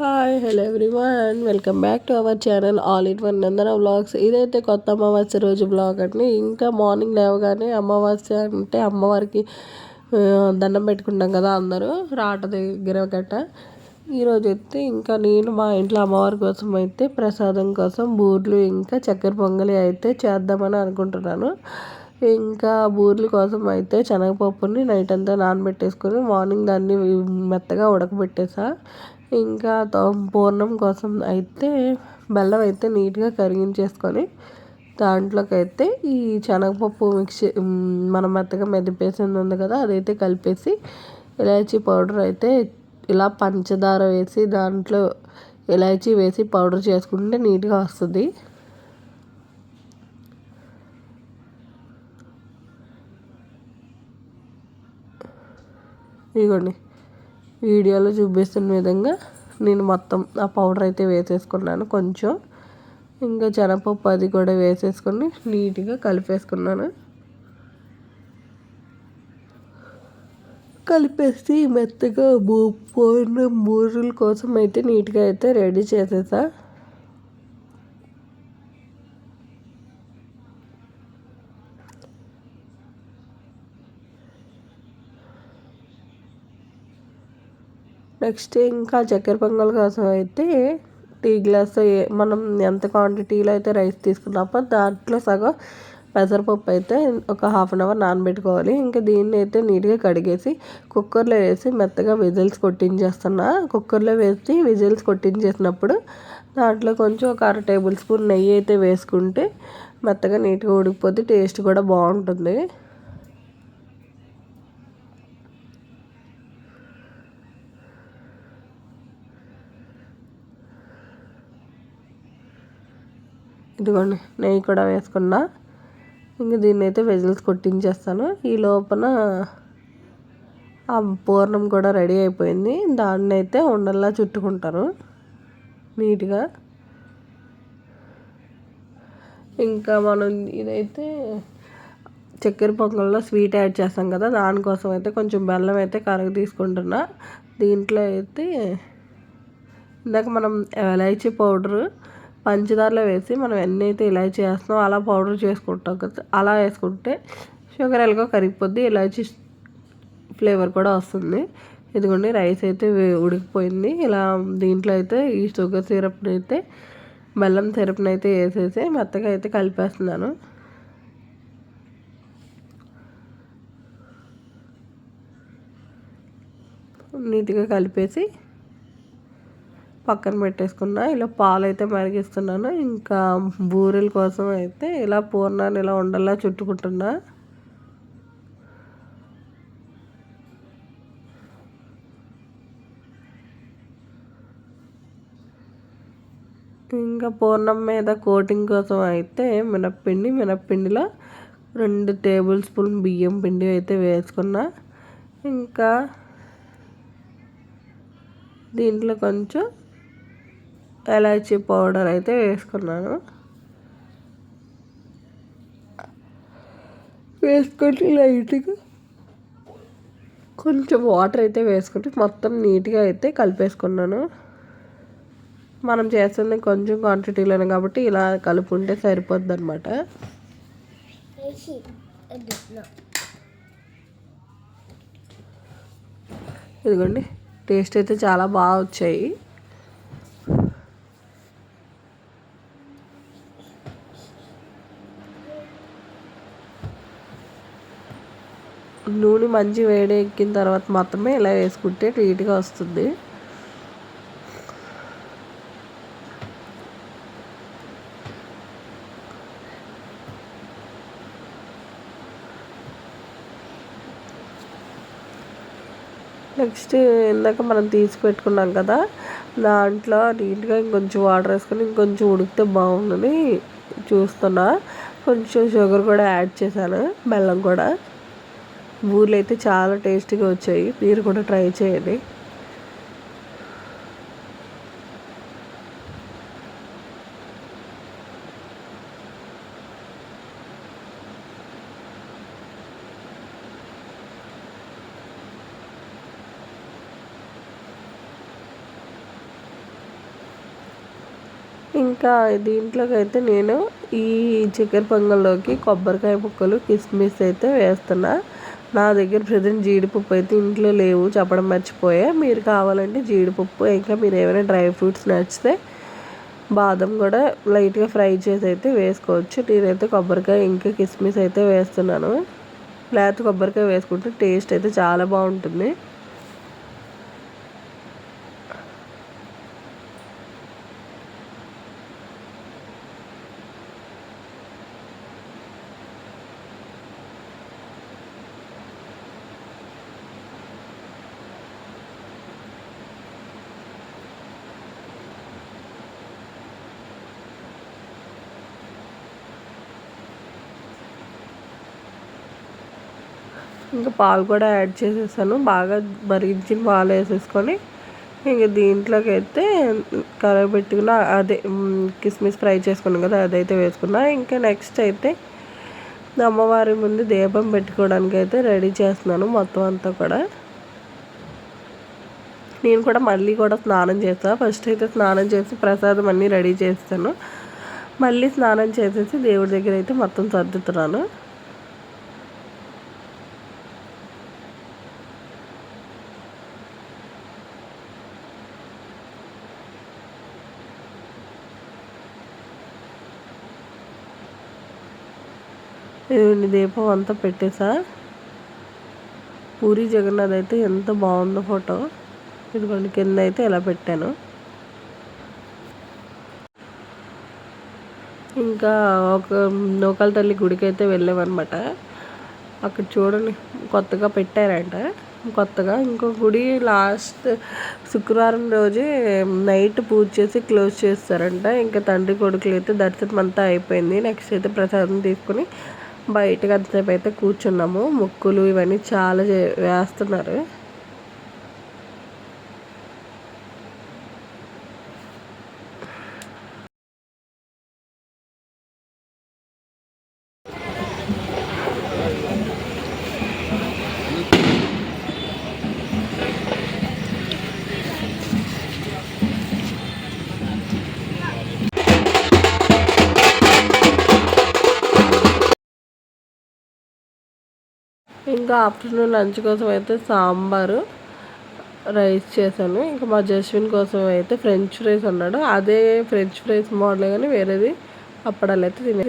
Hi hello everyone welcome back to our channel all in one Nandana vlogs ఇదైతే కొత్త అమావాస్య రోజు blog అండి. ఇంకా మార్నింగ్ లేవగానే అమావాస్య అంటే అమ్మవారికి దండం పెట్టుకుంటాం కదా అందరూ రాట దగ్గర గట్ట. ఈరోజు అయితే ఇంకా నేను మా ఇంట్లో అమ్మవారి కోసం అయితే ప్రసాదం కోసం బూర్లు ఇంకా చక్కెర పొంగలి అయితే చేద్దామని అనుకుంటున్నాను. ఇంకా బూరెలు కోసం అయితే శనగపప్పుని నైట్ అంతా నానబెట్టేసుకొని మార్నింగ్ దాన్ని మెత్తగా ఉడకబెట్టేసా. ఇంకా పూర్ణం కోసం అయితే బెల్లం అయితే నీట్గా కరిగించేసుకొని దాంట్లోకి అయితే ఈ శనగపప్పు మిక్స్ మనం మెత్తగా మెదిపేసింది ఉంది కదా అదైతే కలిపేసి ఇలాచీ పౌడర్ అయితే ఇలా పంచదార వేసి దాంట్లో ఇలాచీ వేసి పౌడర్ చేసుకుంటే నీట్గా వస్తుంది. ఇదిగోండి వీడియోలో చూపిస్తున్న విధంగా నేను మొత్తం ఆ పౌడర్ అయితే వేసేసుకున్నాను కొంచెం. ఇంకా శనగపప్పు అది కూడా వేసేసుకొని నీట్గా కలిపేసుకున్నాను. కలిపేసి మెత్తగా పోయిన మూరుల కోసం అయితే నీట్గా అయితే రెడీ చేసేసా. నెక్స్ట్ ఇంకా చక్కెర పొంగల్ కోసం అయితే టీ గ్లాస్ మనం ఎంత క్వాంటిటీలో అయితే రైస్ తీసుకున్నామో దాంట్లో సగం పెసరపప్పు అయితే ఒక హాఫ్ అన్ అవర్ నానబెట్టుకోవాలి. ఇంకా దీన్ని అయితే నీట్గా కడిగేసి కుక్కర్లో వేసి మెత్తగా విజిల్స్ కొట్టించేస్తున్నా. కుక్కర్లో వేసి విజిల్స్ కొట్టించేసినప్పుడు దాంట్లో కొంచెం ఒక అర టేబుల్ స్పూన్ నెయ్యి అయితే వేసుకుంటే మెత్తగా నీట్గా ఉడికిపోతే టేస్ట్ కూడా బాగుంటుంది. ఇదిగోండి నెయ్యి కూడా వేసుకున్నా. ఇంక దీన్ని అయితే వెజిల్స్ కొట్టించేస్తాను. ఈ లోపల ఆ పూర్ణం కూడా రెడీ అయిపోయింది. దాన్ని అయితే ఉండల్లా చుట్టుకుంటారు నీట్గా. ఇంకా మనం ఇదైతే చక్కెర పొంగల్లో స్వీట్ యాడ్ చేస్తాం కదా దానికోసం అయితే కొంచెం బెల్లం అయితే కరగ తీసుకుంటున్నా. దీంట్లో అయితే ఇందాక మనం ఎలైచీ పౌడరు పంచదారలో వేసి మనం ఎన్ని అయితే ఇలాచీ అలా పౌడర్ చేసుకుంటాం కదా అలా వేసుకుంటే షుగర్ ఎలాగో కరిగిపోద్ది ఇలాచీ ఫ్లేవర్ కూడా వస్తుంది. ఇదిగోండి రైస్ అయితే ఉడికిపోయింది. ఇలా దీంట్లో అయితే ఈ షుగర్ సిరప్ని అయితే బెల్లం సిరప్ని అయితే వేసేసి మెత్తగా అయితే కలిపేస్తున్నాను. నీట్గా కలిపేసి పక్కన పెట్టేసుకున్నా ఇలా పాలు అయితే మరిగిస్తున్నాను. ఇంకా బూరెల కోసం అయితే ఇలా పూర్ణాన్ని ఇలా ఉండలా చుట్టుకుంటున్నా. ఇంకా పూర్ణం మీద కోటింగ్ కోసం అయితే మినప్పిండి మినప్పిండిలో రెండు టేబుల్ స్పూన్ బియ్యం పిండి అయితే వేసుకున్నా. ఇంకా దీంట్లో కొంచెం ఎలాచీ పౌడర్ అయితే వేసుకున్నాను. వేసుకొని లైట్గా కొంచెం వాటర్ అయితే వేసుకుంటే మొత్తం నీట్గా అయితే కలిపేసుకున్నాను. మనం చేస్తుంది కొంచెం క్వాంటిటీలోనే కాబట్టి ఇలా కలుపుంటే సరిపోద్ది అనమాట ఇదిగోండి టేస్ట్ అయితే చాలా బాగా వచ్చాయి. నూనె మంచి వేడి ఎక్కిన తర్వాత మాత్రమే ఇలా వేసుకుంటే నీట్గా వస్తుంది. నెక్స్ట్ ఇందాక మనం తీసి పెట్టుకున్నాం కదా దాంట్లో నీట్గా ఇంకొంచెం వాటర్ వేసుకొని ఇంకొంచెం ఉడికితే బాగుందని చూస్తున్నా. కొంచెం షుగర్ కూడా యాడ్ చేశాను బెల్లం కూడా. ఊర్లు అయితే చాలా టేస్టీగా వచ్చాయి. మీరు కూడా ట్రై చేయండి. ఇంకా దీంట్లోకి అయితే నేను ఈ చికెన్ పొంగల్లోకి కొబ్బరికాయ ముక్కలు కిస్మిస్ అయితే వేస్తున్నా. నా దగ్గర ప్రజెంట్ జీడిపప్పు అయితే ఇంట్లో లేవు చెప్పడం మర్చిపోయా. మీరు కావాలంటే జీడిపప్పు ఇంకా మీరు ఏమైనా డ్రై ఫ్రూట్స్ నచ్చితే బాదం కూడా లైట్గా ఫ్రై చేసి అయితే వేసుకోవచ్చు. నేనైతే కొబ్బరికాయ ఇంకా కిస్మిస్ అయితే వేస్తున్నాను. లేకపోతే కొబ్బరికాయ వేసుకుంటే టేస్ట్ అయితే చాలా బాగుంటుంది. ఇంకా పాలు కూడా యాడ్ చేసేసాను. బాగా మరిగించిన పాలు వేసేసుకొని ఇంక దీంట్లోకి అయితే కరగబెట్టుకున్న అదే కిస్మిస్ ఫ్రై చేసుకున్నాం కదా అదైతే వేసుకున్నా. ఇంకా నెక్స్ట్ అయితే అమ్మవారి ముందు దీపం పెట్టుకోవడానికి అయితే రెడీ చేస్తున్నాను మొత్తం అంతా కూడా. నేను కూడా మళ్ళీ కూడా స్నానం చేస్తాను ఫస్ట్ అయితే స్నానం చేసి ప్రసాదం అన్నీ రెడీ చేస్తాను. మళ్ళీ స్నానం చేసేసి దేవుడి దగ్గర అయితే మొత్తం సర్దుతున్నాను. ఇదిగోండి దీపం అంతా పెట్టేసా. పూరి జగన్నాథ్ అయితే ఎంత బాగుందో ఫోటో. ఇదిగోండి కింద అయితే ఇలా పెట్టాను. ఇంకా ఒక నూకాల తల్లి గుడికి అయితే వెళ్ళామన్నమాట. అక్కడ చూడండి కొత్తగా పెట్టారంట. కొత్తగా ఇంకో గుడి లాస్ట్ శుక్రవారం రోజే నైట్ పూజ చేసి క్లోజ్ చేస్తారంట. ఇంకా తండ్రి కొడుకులు అయితే దర్శనం అంతా అయిపోయింది. నెక్స్ట్ అయితే ప్రసాదం తీసుకుని బయటకు అంతసేపు అయితే కూర్చున్నాము. ముక్కులు ఇవన్నీ చాలా వేస్తున్నారు. ఇంకా ఆఫ్టర్నూన్ లంచ్ కోసం అయితే సాంబారు రైస్ చేశాను. ఇంకా మా జస్విన్ కోసం అయితే ఫ్రెంచ్ ఫ్రైస్ అన్నాడు. అదే ఫ్రెంచ్ ఫ్రైస్ మోడల్ కానీ వేరేది అప్పడాలు అయితే తినే